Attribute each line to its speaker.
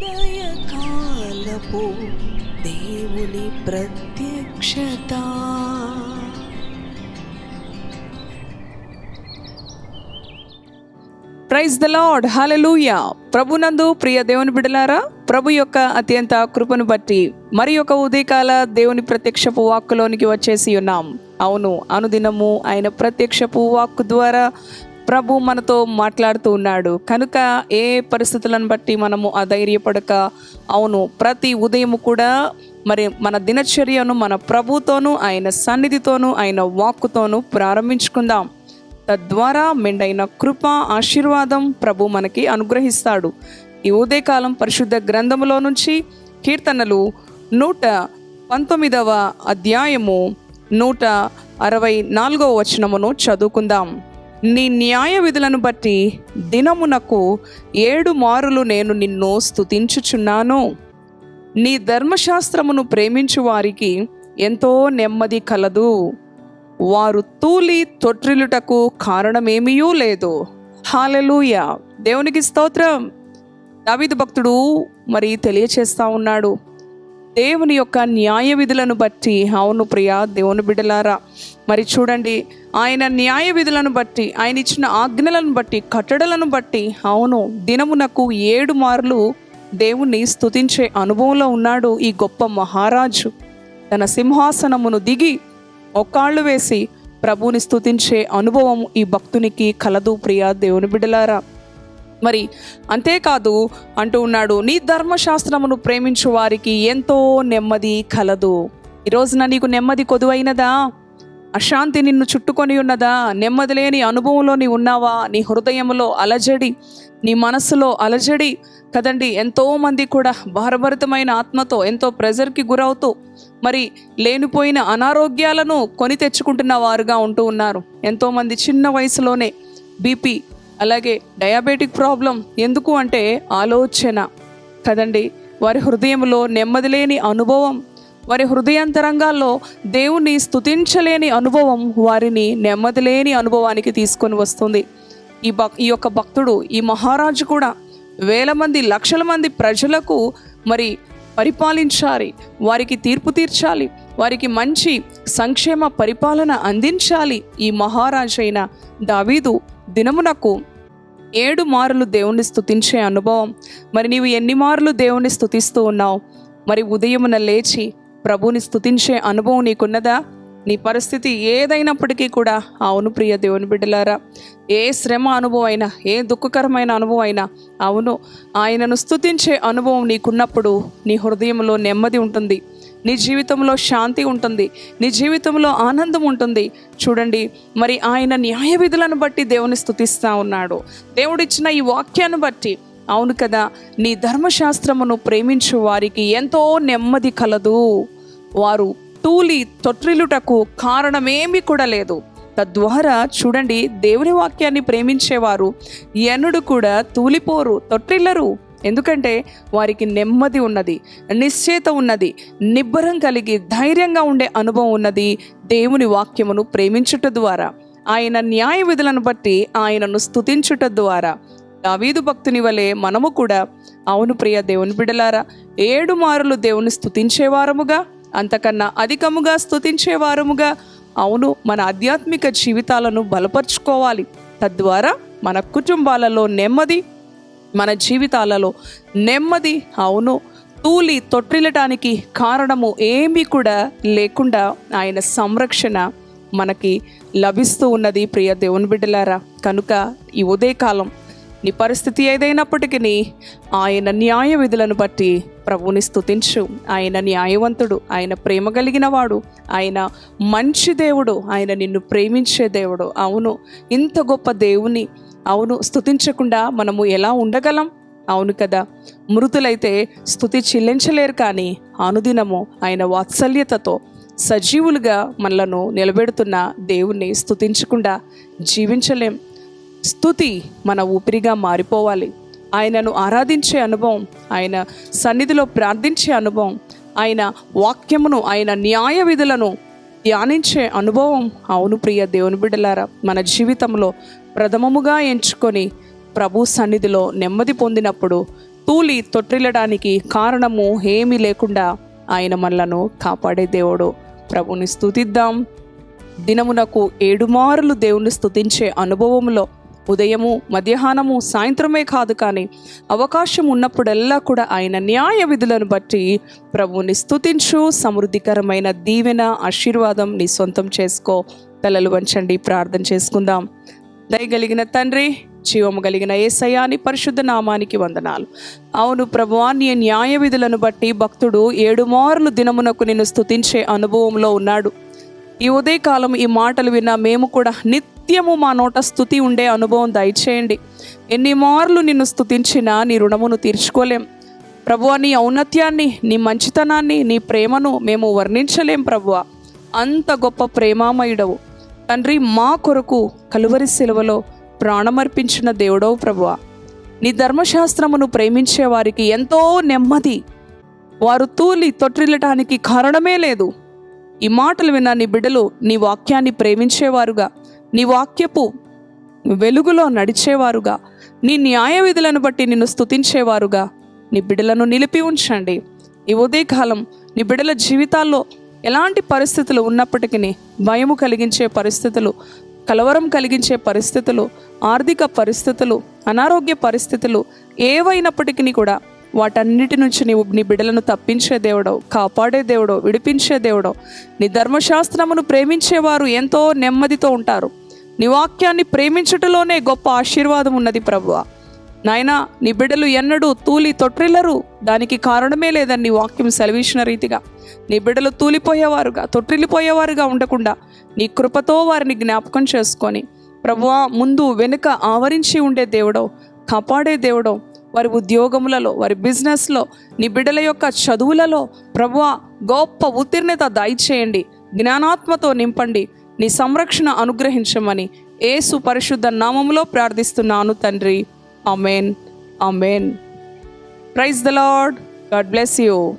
Speaker 1: ఉదయకాలపు దేవుని ప్రత్యక్షత.
Speaker 2: ప్రైజ్ ద లార్డ్ హల్లెలూయా ప్రభునందు ప్రియ దేవుని బిడలారా ప్రభు యొక్క అత్యంత కృపను బట్టి మరి యొక్క ఉదయకాల దేవుని ప్రత్యక్షపు వాక్కులోనికి వచ్చేసి ఉన్నాం. అవును అనుదినము ఆయన ప్రత్యక్షపు వాక్కు ద్వారా ప్రభు మనతో మాట్లాడుతూ ఉన్నాడు. కనుక ఏ పరిస్థితులను బట్టి మనము అధైర్యపడక అవును ప్రతి ఉదయం కూడా మరి మన దినచర్యను మన ప్రభుతోనూ ఆయన సన్నిధితోనూ ఆయన వాక్కుతోనూ ప్రారంభించుకుందాం. తద్వారా మెండైన కృప ఆశీర్వాదం ప్రభు మనకి అనుగ్రహిస్తాడు. ఈ ఉదయకాలం పరిశుద్ధ గ్రంథములో నుంచి కీర్తనలు నూట పంతొమ్మిదవ అధ్యాయము నూట అరవై నాలుగవ వచనమును చదువుకుందాం. నీ న్యాయ విధులను బట్టి దినమునకు ఏడు మారులు నేను నిన్ను స్తుతించుచున్నాను. నీ ధర్మశాస్త్రమును ప్రేమించు వారికి ఎంతో నెమ్మది కలదు. వారు తూలి తొట్రిలుటకు కారణమేమీయూ లేదు. హాలెలూయ. దేవునికి స్తోత్రం. దావిదు భక్తుడు మరి తెలియచేస్తా ఉన్నాడు. దేవుని యొక్క న్యాయ విధులను బట్టి అవును ప్రియా దేవుని బిడలారా మరి చూడండి ఆయన న్యాయ విధులను బట్టి ఆయన ఇచ్చిన ఆజ్ఞలను బట్టి కట్టడలను బట్టి అవును దినమునకు ఏడు మార్లు దేవుణ్ణి స్తుతించే అనుభవంలో ఉన్నాడు ఈ గొప్ప మహారాజు. తన సింహాసనమును దిగి ఒక్కాళ్ళు వేసి ప్రభువుని స్తుతించే అనుభవం ఈ భక్తునికి కలదు ప్రియా దేవుని బిడలారా మరి అంతేకాదు అంటూ ఉన్నాడు నీ ధర్మశాస్త్రమును ప్రేమించు వారికి ఎంతో నెమ్మది కలదు. ఈ రోజున నీకు నెమ్మది కొదువైనదా? అశాంతి నిన్ను చుట్టుకొని ఉన్నదా? నెమ్మది లేని అనుభవంలో నీ ఉన్నావా? నీ హృదయంలో అలజడి నీ మనస్సులో అలజడి కదండి? ఎంతోమంది కూడా భారభరితమైన ఆత్మతో ఎంతో ప్రెజర్కి గురవుతూ మరి లేనిపోయిన అనారోగ్యాలను కొని తెచ్చుకుంటున్న వారుగా ఉంటూ ఉన్నారు. ఎంతోమంది చిన్న వయసులోనే బీపీ అలాగే డయాబెటిక్ ప్రాబ్లం ఎందుకు అంటే ఆలోచన. కదండి? వారి హృదయంలో నెమ్మది లేని అనుభవం వారి హృదయాంతరంగాల్లో దేవుణ్ణి స్తుతించలేని అనుభవం వారిని నెమ్మది లేని అనుభవానికి తీసుకొని వస్తుంది. ఈ భక్ ఈ యొక్క భక్తుడు ఈ మహారాజు కూడా వేల మంది లక్షల మంది ప్రజలకు మరి పరిపాలించాలి వారికి తీర్పు తీర్చాలి వారికి మంచి సంక్షేమ పరిపాలన అందించాలి ఈ మహారాజైన దావీదు దినమునకు ఏడు మార్లు దేవుణ్ణి స్థుతించే అనుభవం. మరి నీవు ఎన్ని మార్లు దేవుణ్ణి స్థుతిస్తూ ఉన్నావు? మరి ఉదయమున లేచి ప్రభుని స్థుతించే అనుభవం నీకున్నదా? నీ పరిస్థితి ఏదైనప్పటికీ కూడా అవును ప్రియ దేవుని బిడ్డలారా. ఏ శ్రమ అనుభవం అయినా ఏ దుఃఖకరమైన అనుభవం అయినా అవును. ఆయనను స్థుతించే అనుభవం నీకున్నప్పుడు నీ హృదయంలో నెమ్మది ఉంటుంది. నీ జీవితంలో శాంతి ఉంటుంది నీ జీవితంలో ఆనందం ఉంటుంది. చూడండి మరి ఆయన న్యాయ విధులను బట్టి దేవుని స్థుతిస్తూ ఉన్నాడు. దేవుడిచ్చిన ఈ వాక్యాన్ని బట్టి అవును కదా నీ ధర్మశాస్త్రమును ప్రేమించు వారికి ఎంతో నెమ్మది కలదు. వారు తూలి తొట్రిలుటకు కారణమేమీ కూడా లేదు. తద్వారా చూడండి దేవుని వాక్యాన్ని ప్రేమించేవారు ఎనుడు కూడా తూలిపోరు తొట్టిల్లరు ఎందుకంటే వారికి నెమ్మది ఉన్నది నిశ్చేత ఉన్నది నిబ్బరం కలిగి ధైర్యంగా ఉండే అనుభవం ఉన్నది దేవుని వాక్యమును ప్రేమించుట ద్వారా. ఆయన న్యాయ విధులను బట్టి ఆయనను స్థుతించుట ద్వారా. దావీదు భక్తుని వలె మనము కూడా అవును ప్రియ దేవుని బిడలారా ఏడు మారులు దేవుని స్థుతించేవారముగా అంతకన్నా అధికముగా స్థుతించేవారముగా అవును మన ఆధ్యాత్మిక జీవితాలను బలపరుచుకోవాలి. తద్వారా మన కుటుంబాలలో నెమ్మది మన జీవితాలలో నెమ్మది అవును తూలి తొట్టిల్లటానికి కారణము ఏమీ కూడా లేకుండా ఆయన సంరక్షణ మనకి లభిస్తూ ఉన్నది ప్రియ దేవుని బిడ్డలారా. కనుక ఈ ఉదయకాలం నీ పరిస్థితి ఏదైనప్పటికీ ఆయన న్యాయ విధులను బట్టి ప్రభువుని స్తుతించు. ఆయన న్యాయవంతుడు ఆయన ప్రేమ కలిగిన వాడు ఆయన మంచి దేవుడు ఆయన నిన్ను ప్రేమించే దేవుడు. అవును ఇంత గొప్ప దేవుని అవును స్థుతించకుండా మనము ఎలా ఉండగలం? అవును కదా. మృతులైతే స్థుతి చెల్లించలేరు కానీ అనుదినము ఆయన వాత్సల్యతతో సజీవులుగా మనలను నిలబెడుతున్న దేవుణ్ణి స్థుతించకుండా జీవించలేం. స్థుతి మన ఊపిరిగా మారిపోవాలి. ఆయనను ఆరాధించే అనుభవం ఆయన సన్నిధిలో ప్రార్థించే అనుభవం ఆయన వాక్యమును ఆయన న్యాయ విధులను ధ్యానించే అనుభవం. అవును ప్రియ దేవుని బిడ్డలారా మన జీవితంలో ప్రథమముగా ఎంచుకొని ప్రభు సన్నిధిలో నెమ్మది పొందినప్పుడు తూలి తొట్టిల్లడానికి కారణము ఏమీ లేకుండా ఆయన మనలను కాపాడే దేవుడు. ప్రభుని స్థుతిద్దాం దినమునకు ఏడుమారులు దేవుని దేవుణ్ణి స్తుతించే అనుభవంలో ఉదయము మధ్యాహ్నము సాయంత్రమే కాదు కానీ అవకాశం ఉన్నప్పుడల్లా కూడా ఆయన న్యాయ విధులను బట్టి ప్రభువుని స్తుతించు సమృద్ధికరమైన దీవెన ఆశీర్వాదం నీ సొంతం చేసుకో. తలలు వంచండి ప్రార్థన చేసుకుందాం. దయగలిగిన తండ్రి జీవము కలిగిన ఏ సయాని పరిశుద్ధ నామానికి వందనాలు. అవును ప్రభువా నీ న్యాయ విధులను బట్టి భక్తుడు ఏడు మార్లు దినమునకు నిన్ను స్థుతించే అనుభవంలో ఉన్నాడు. ఈ ఉదయకాలం ఈ మాటలు విన్న మేము కూడా నిత్యము మా నోట స్థుతి ఉండే అనుభవం దయచేయండి. ఎన్ని మార్లు నిన్ను స్థుతించినా నీ రుణమును తీర్చుకోలేం. ప్రభువ నీ ఔన్నత్యాన్ని నీ మంచితనాన్ని నీ ప్రేమను మేము వర్ణించలేం ప్రభువ. అంత గొప్ప ప్రేమామయుడవు. తండ్రి మా కొరకు కలువరి శిలువలో ప్రాణమర్పించిన దేవుడవు ప్రభువ. నీ ధర్మశాస్త్రమును ప్రేమించే వారికి ఎంతో నెమ్మది. వారు తూలి తొట్టిల్లటానికి కారణమే లేదు. ఈ మాటలు విన్న నీ బిడ్డలు నీ వాక్యాన్ని ప్రేమించేవారుగా. నీ వాక్యపు వెలుగులో నడిచేవారుగా. నీ న్యాయ విధులను బట్టి నిన్ను స్తుతించేవారుగా. నీ బిడ్డలను నిలిపి ఉంచండి. ఈ ఉదయకాలం నీ బిడ్డల జీవితాల్లో ఎలాంటి పరిస్థితులు ఉన్నప్పటికీ భయము కలిగించే పరిస్థితులు కలవరం కలిగించే పరిస్థితులు ఆర్థిక పరిస్థితులు అనారోగ్య పరిస్థితులు ఏవైనప్పటికీ కూడా వాటన్నిటి నుంచి నీవు నీ బిడ్డలను తప్పించే దేవుడో కాపాడే దేవుడో విడిపించే దేవుడో నీ ధర్మశాస్త్రమును ప్రేమించేవారు ఎంతో నెమ్మదితో ఉంటారు. నీ వాక్యాన్ని ప్రేమించటలోనే గొప్ప ఆశీర్వాదం ఉన్నది ప్రభువ. నాయనా నీ బిడ్డలు ఎన్నడూ తూలి తొట్రిల్లరు దానికి కారణమే లేదని నీ వాక్యం సెలవిచ్చిన రీతిగా. నీ బిడ్డలు తూలిపోయేవారుగా తొట్రిల్లిపోయేవారుగా ఉండకుండా నీ కృపతో వారిని జ్ఞాపకం చేసుకొని ప్రభువా ముందు వెనుక ఆవరించి ఉండే దేవుడో కాపాడే దేవుడో వారి ఉద్యోగములలో వారి బిజినెస్లో నీ బిడ్డల యొక్క చదువులలో ప్రభువా గొప్ప ఉత్తీర్ణత దయచేయండి. జ్ఞానాత్మతో నింపండి. నీ సంరక్షణ అనుగ్రహించమని ఏసు పరిశుద్ధ నామములో ప్రార్థిస్తున్నాను తండ్రి. Amen amen praise the Lord. God bless you.